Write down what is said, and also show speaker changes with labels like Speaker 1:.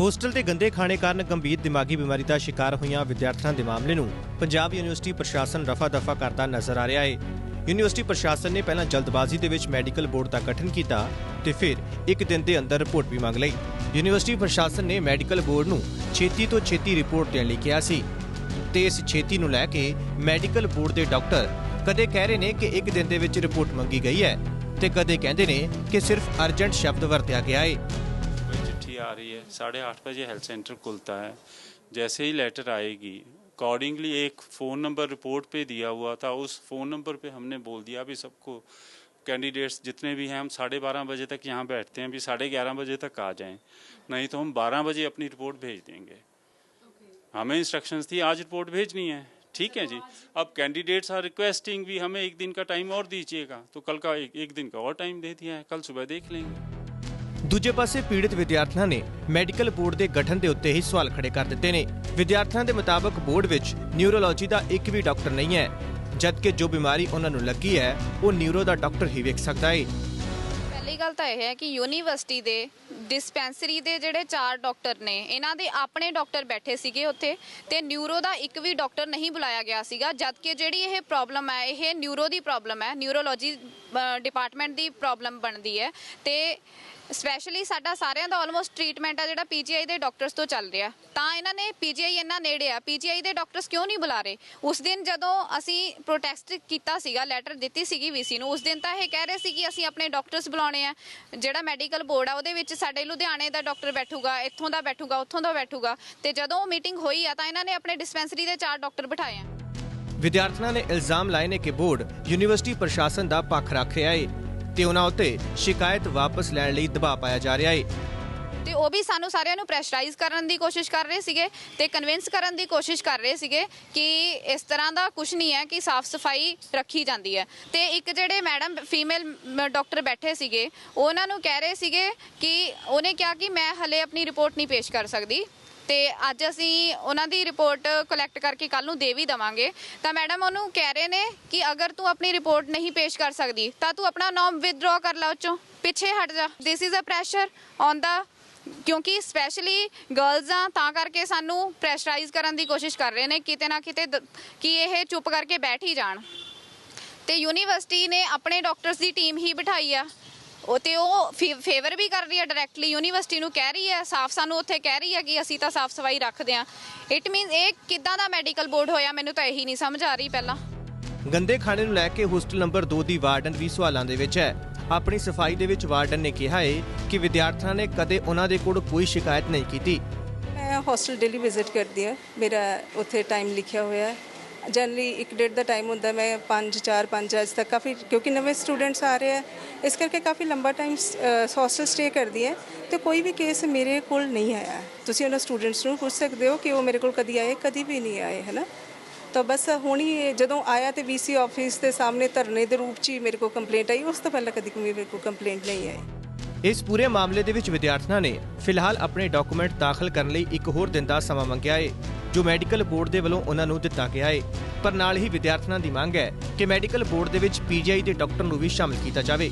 Speaker 1: Hostel ਦੇ ਗੰਦੇ ਖਾਣੇ ਕਾਰਨ ਗੰਭੀਰ ਦਿਮਾਗੀ ਬਿਮਾਰੀ ਦਾ ਸ਼ਿਕਾਰ ਹੋਈਆਂ ਵਿਦਿਆਰਥਣਾਂ ਦੇ ਮਾਮਲੇ ਨੂੰ ਪੰਜਾਬ ਯੂਨੀਵਰਸਿਟੀ ਪ੍ਰਸ਼ਾਸਨ ਰਫਾ-ਦਫਾ ਕਰਦਾ ਨਜ਼ਰ ਆ ਰਿਹਾ ਹੈ। ਯੂਨੀਵਰਸਿਟੀ ਪ੍ਰਸ਼ਾਸਨ ਨੇ ਪਹਿਲਾਂ ਜਲਦਬਾਜ਼ੀ ਦੇ ਵਿੱਚ ਮੈਡੀਕਲ ਬੋਰਡ ਦਾ ਗਠਨ ਕੀਤਾ ਤੇ ਫਿਰ ਇੱਕ ਦਿਨ ਦੇ ਅੰਦਰ ਰਿਪੋਰਟ ਵੀ ਮੰਗ ਲਈ। ਯੂਨੀਵਰਸਿਟੀ ਪ੍ਰਸ਼ਾਸਨ ਨੇ ਮੈਡੀਕਲ ਬੋਰਡ ਨੂੰ ਛੇਤੀ ਤੋਂ ਛੇਤੀ ਰਿਪੋਰਟ ਦੇਣ ਲਈ ਕਿਹਾ ਸੀ ਤੇ ਇਸ ਛੇਤੀ ਨੂੰ ਲੈ ਕੇ ਮੈਡੀਕਲ ਬੋਰਡ ਦੇ ਡਾਕਟਰ ਕਦੇ ਕਹਿ ਰਹੇ ਨੇ ਕਿ ਇੱਕ ਦਿਨ ਦੇ ਵਿੱਚ ਰਿਪੋਰਟ ਮੰਗੀ ਗਈ ਹੈ ਤੇ ਕਦੇ ਕਹਿੰਦੇ ਨੇ ਕਿ ਸਿਰਫ ਅਰਜੈਂਟ ਸ਼ਬਦ ਵਰਤਿਆ ਗਿਆ ਹੈ।
Speaker 2: आ रही है। साढ़े आठ बजे हेल्थ सेंटर खुलता है। जैसे ही लेटर आएगी अकॉर्डिंगली एक फ़ोन नंबर रिपोर्ट पे दिया हुआ था। उस फ़ोन नंबर पे हमने बोल दिया अभी सबको कैंडिडेट्स जितने भी हैं हम साढ़े बारह बजे तक यहाँ बैठते हैं। अभी साढ़े ग्यारह बजे तक आ जाएँ। नहीं तो हम बारह बजे अपनी रिपोर्ट भेज देंगे। हमें इंस्ट्रक्शंस थी आज रिपोर्ट भेजनी है। ठीक है जी। अब कैंडिडेट्स आर रिक्वेस्टिंग भी हमें एक दिन का टाइम और दीजिएगा। तो कल का एक, एक दिन का और टाइम दे दिया है। कल सुबह देख लेंगे।
Speaker 1: ਦੂਜੇ ਪਾਸੇ ਪੀੜਤ ਵਿਦਿਆਰਥੀਆਂ ਨੇ ਮੈਡੀਕਲ ਬੋਰਡ ਦੇ ਗਠਨ ਦੇ ਉੱਤੇ ਹੀ ਸਵਾਲ ਖੜੇ ਕਰ ਦਿੱਤੇ ਨੇ। ਵਿਦਿਆਰਥੀਆਂ ਦੇ ਮੁਤਾਬਕ ਬੋਰਡ ਵਿੱਚ ਨਿਊਰੋਲੋਜੀ ਦਾ ਇੱਕ ਵੀ ਡਾਕਟਰ ਨਹੀਂ ਹੈ, ਜਦਕਿ ਜੋ ਬਿਮਾਰੀ ਉਹਨਾਂ ਨੂੰ ਲੱਗੀ ਹੈ, ਉਹ ਨਿਊਰੋ ਦਾ ਡਾਕਟਰ ਹੀ ਵੇਖ ਸਕਦਾ ਹੈ।
Speaker 3: ਪਹਿਲੀ ਗੱਲ ਤਾਂ ਇਹ ਹੈ ਕਿ ਯੂਨੀਵਰਸਿਟੀ ਦੇ ਡਿਸਪੈਂਸਰੀ ਦੇ ਜਿਹੜੇ ਚਾਰ ਡਾਕਟਰ ਨੇ, ਇਹਨਾਂ ਦੇ ਆਪਣੇ ਡਾਕਟਰ ਬੈਠੇ ਸੀਗੇ ਉੱਥੇ ਤੇ ਨਿਊਰੋ ਦਾ ਇੱਕ ਵੀ ਡਾਕਟਰ ਨਹੀਂ ਬੁਲਾਇਆ ਗਿਆ ਸੀਗਾ, ਜਦਕਿ ਜਿਹੜੀ ਇਹ ਪ੍ਰੋਬਲਮ ਹੈ, ਇਹ ਨਿਊਰੋ ਦੀ ਪ੍ਰੋਬਲਮ ਹੈ, ਨਿਊਰੋਲੋਜੀ ਡਿਪਾਰਟਮੈਂਟ ਦੀ ਪ੍ਰੋਬਲਮ ਬਣਦੀ ਹੈ ਤੇ ਸਪੈਸ਼ਲੀ ਸਾਡਾ ਸਾਰਿਆਂ ਦਾ ਆਲਮੋਸਟ ਟ੍ਰੀਟਮੈਂਟ ਆ ਜਿਹੜਾ ਪੀਜੀਆਈ ਦੇ ਡਾਕਟਰਸ ਤੋਂ ਚੱਲ ਰਿਹਾ। ਤਾਂ ਇਹਨਾਂ ਨੇ ਪੀਜੀਆਈ ਇੰਨਾ ਨੇੜੇ ਆ ਪੀਜੀਆਈ ਦੇ ਡਾਕਟਰਸ ਕਿਉਂ ਨਹੀਂ ਬੁਲਾ ਰਹੇ? ਉਸ ਦਿਨ ਜਦੋਂ ਅਸੀਂ ਪ੍ਰੋਟੈਸਟ ਕੀਤਾ ਸੀਗਾ ਲੈਟਰ ਦਿੱਤੀ ਸੀਗੀ ਵੀਸੀ ਨੂੰ, ਉਸ ਦਿਨ ਤਾਂ ਇਹ ਕਹਿ ਰਹੇ ਸੀ ਕਿ ਅਸੀਂ ਆਪਣੇ ਡਾਕਟਰਸ ਬੁਲਾਉਣੇ ਆ। ਜਿਹੜਾ ਮੈਡੀਕਲ ਬੋਰਡ ਆ, ਉਹਦੇ ਵਿੱਚ ਸਾਡੇ ਲੁਧਿਆਣੇ ਦਾ ਡਾਕਟਰ ਬੈਠੂਗਾ, ਇੱਥੋਂ ਦਾ ਬੈਠੂਗਾ, ਉੱਥੋਂ ਦਾ ਬੈਠੂਗਾ। ਤੇ ਜਦੋਂ ਮੀਟਿੰਗ ਹੋਈ ਆ, ਤਾਂ ਇਹਨਾਂ ਨੇ ਆਪਣੇ ਡਿਸਪੈਂਸਰੀ ਦੇ ਚਾਰ ਡਾਕਟਰ ਬਿਠਾਏ ਆ।
Speaker 1: ਵਿਦਿਆਰਥੀਆਂ ਨੇ ਇਲਜ਼ਾਮ ਲਾਏ ਨੇ ਕਿ ਬੋਰਡ ਯੂਨੀਵਰਸਿਟੀ ਪ੍ਰਸ਼ਾਸਨ ਦਾ ਪੱਖ ਰੱਖ ਰਿਹਾ ਏ। ਤੇ ਉਹਨਾਂ ਉੱਤੇ ਸ਼ਿਕਾਇਤ ਵਾਪਸ ਲੈਣ ਲਈ ਦਬਾਅ ਪਾਇਆ ਜਾ ਰਿਹਾ ਹੈ
Speaker 3: ਤੇ ਉਹ ਵੀ ਸਾਨੂੰ ਸਾਰਿਆਂ ਨੂੰ ਪ੍ਰੈਸ਼ਰਾਈਜ਼ ਕਰਨ ਦੀ ਕੋਸ਼ਿਸ਼ ਕਰ ਰਹੇ ਸੀਗੇ ਤੇ ਕਨਵਿੰਸ ਕਰਨ ਦੀ ਕੋਸ਼ਿਸ਼ ਕਰ ਰਹੇ ਸੀਗੇ ਕਿ ਇਸ ਤਰ੍ਹਾਂ ਦਾ ਕੁਝ ਨਹੀਂ ਹੈ ਕਿ ਸਾਫ਼ ਸਫ਼ਾਈ ਰੱਖੀ ਜਾਂਦੀ ਹੈ। ਤੇ ਇੱਕ ਜਿਹੜੇ ਮੈਡਮ ਫੀਮੇਲ ਡਾਕਟਰ ਬੈਠੇ ਸੀਗੇ, ਉਹਨਾਂ ਨੂੰ ਕਹਿ ਰਹੇ ਸੀਗੇ ਕਿ ਉਹਨੇ ਕਿਹਾ ਕਿ ਮੈਂ ਹਲੇ ਆਪਣੀ ਰਿਪੋਰਟ ਨਹੀਂ ਪੇਸ਼ ਕਰ ਸਕਦੀ। ਤੇ ਅੱਜ ਅਸੀਂ ਉਹਨਾਂ ਦੀ ਰਿਪੋਰਟ ਕਲੈਕਟ ਕਰਕੇ ਕੱਲ ਨੂੰ ਦੇ ਵੀ ਦਵਾਂਗੇ। ਤਾਂ ਮੈਡਮ ਉਹਨੂੰ ਕਹਿ ਰਹੇ ਨੇ ਕਿ ਅਗਰ ਤੂੰ ਆਪਣੀ ਰਿਪੋਰਟ ਨਹੀਂ ਪੇਸ਼ ਕਰ ਸਕਦੀ, ਤਾਂ ਤੂੰ ਆਪਣਾ ਨਾਮ ਵਿਦਡਰਾ ਕਰ ਲਾ ਉੱਚੋਂ, ਪਿੱਛੇ ਹਟ ਜਾ। This is a pressure on the ਕਿਉਂਕਿ ਸਪੈਸ਼ਲੀ ਗਰਲਸ ਆ, ਤਾਂ ਕਰਕੇ ਸਾਨੂੰ ਪ੍ਰੈਸ਼ਰਾਈਜ਼ ਕਰਨ ਦੀ ਕੋਸ਼ਿਸ਼ ਕਰ ਰਹੇ ਨੇ, ਕਿਤੇ ਨਾ ਕਿਤੇ ਕਿ ਇਹ ਚੁੱਪ ਕਰਕੇ ਬੈਠ ਹੀ ਜਾਣ। ਤੇ ਯੂਨੀਵਰਸਿਟੀ ਨੇ ਆਪਣੇ ਡਾਕਟਰਸ ਦੀ ਟੀਮ ਹੀ ਬਿਠਾਈ ਆ। ਉਹ ਤੇ ਉਹ ਫੇਵਰ ਵੀ ਕਰ ਰਹੀ ਹੈ ਡਾਇਰੈਕਟਲੀ ਯੂਨੀਵਰਸਿਟੀ ਨੂੰ ਕਹਿ ਰਹੀ ਹੈ ਸਾਫ਼ ਸਾਨੂੰ ਉੱਥੇ ਕਹਿ ਰਹੀ ਹੈ ਕਿ ਅਸੀਂ ਤਾਂ ਸਾਫ਼ ਸਫ਼ਾਈ ਰੱਖਦੇ ਆ। ਇਟ ਮੀਨਸ ਇਹ ਕਿੱਦਾਂ ਦਾ ਮੈਡੀਕਲ ਬੋਰਡ ਹੋਇਆ ਮੈਨੂੰ ਤਾਂ ਇਹੀ ਨਹੀਂ ਸਮਝ ਆ ਰਹੀ ਪਹਿਲਾਂ।
Speaker 1: ਗੰਦੇ ਖਾਣੇ ਨੂੰ ਲੈ ਕੇ ਹੋਸਟਲ ਨੰਬਰ 2 ਦੀ ਵਾਰਡਨ ਵੀ ਸਵਾਲਾਂ ਦੇ ਵਿੱਚ ਹੈ। ਆਪਣੀ ਸਫ਼ਾਈ ਦੇ ਵਿੱਚ ਵਾਰਡਨ ਨੇ ਕਿਹਾ ਹੈ ਕਿ ਵਿਦਿਆਰਥੀਆਂ ਨੇ ਕਦੇ ਉਹਨਾਂ ਦੇ ਕੋਲ ਕੋਈ ਸ਼ਿਕਾਇਤ ਨਹੀਂ ਕੀਤੀ।
Speaker 4: ਮੈਂ ਹੋਸਟਲ ਡੇਲੀ ਵਿਜ਼ਿਟ ਕਰਦੀ ਹਾਂ ਮੇਰਾ ਉੱਥੇ ਟਾਈਮ ਲਿਖਿਆ ਹੋਇਆ ਹੈ। ਜਨਰਲੀ ਇੱਕ ਡੇਢ ਦਾ ਟਾਈਮ ਹੁੰਦਾ, ਮੈਂ 5 4 5 ਅੱਜ ਤੱਕ ਕਾਫੀ, ਕਿਉਂਕਿ ਨਵੇਂ ਸਟੂਡੈਂਟਸ ਆ ਰਹੇ ਆ, ਇਸ ਕਰਕੇ ਕਾਫੀ ਲੰਬਾ ਟਾਈਮ ਹੋਸਟਲ ਸਟੇ ਕਰਦੀ ਹੈ ਤੇ ਕੋਈ ਵੀ ਕੇਸ ਮੇਰੇ ਕੋਲ ਨਹੀਂ ਆਇਆ। ਤੁਸੀਂ ਉਹਨਾਂ ਸਟੂਡੈਂਟਸ ਨੂੰ ਪੁੱਛ ਸਕਦੇ ਹੋ ਕਿ ਉਹ ਮੇਰੇ ਕੋਲ ਕਦੀ ਆਏ, ਕਦੀ ਵੀ ਨਹੀਂ ਆਏ ਹੈ ਨਾ ਤਾਂ ਬਸ ਹੁਣ ਹੀ ਜਦੋਂ ਆਇਆ ਤੇ ਵੀਸੀ ਆਫਿਸ ਦੇ ਸਾਹਮਣੇ ਧਰਨੇ ਦੇ ਰੂਪ 'ਚ ਹੀ ਮੇਰੇ ਕੋਲ ਕੰਪਲੇਂਟ ਆਈ, ਉਸ ਤੋਂ ਪਹਿਲਾਂ ਕਦੀ ਕੋਈ ਮੇਰੇ ਕੋਲ ਕੰਪਲੇਂਟ ਨਹੀਂ ਆਈ।
Speaker 1: ਇਸ ਪੂਰੇ ਮਾਮਲੇ ਦੇ ਵਿੱਚ ਵਿਦਿਆਰਥੀਆਂ ਨੇ ਫਿਲਹਾਲ ਆਪਣੇ ਡਾਕੂਮੈਂਟ ਦਾਖਲ ਕਰਨ ਲਈ ਇੱਕ ਹੋਰ ਦਿਨ ਦਾ ਸਮਾਂ ਮੰਗਿਆ ਹੈ ਜੋ ਮੈਡੀਕਲ ਬੋਰਡ ਦੇ ਵੱਲੋਂ ਉਹਨਾਂ ਨੂੰ ਦਿੱਤਾ ਗਿਆ ਹੈ ਪਰ ਨਾਲ ਹੀ ਵਿਦਿਆਰਥੀਆਂ ਦੀ ਮੰਗ ਹੈ ਕਿ ਮੈਡੀਕਲ ਬੋਰਡ ਦੇ ਵਿੱਚ ਪੀਜੀਆਈ ਦੇ ਡਾਕਟਰ ਨੂੰ ਵੀ ਸ਼ਾਮਲ ਕੀਤਾ ਜਾਵੇ।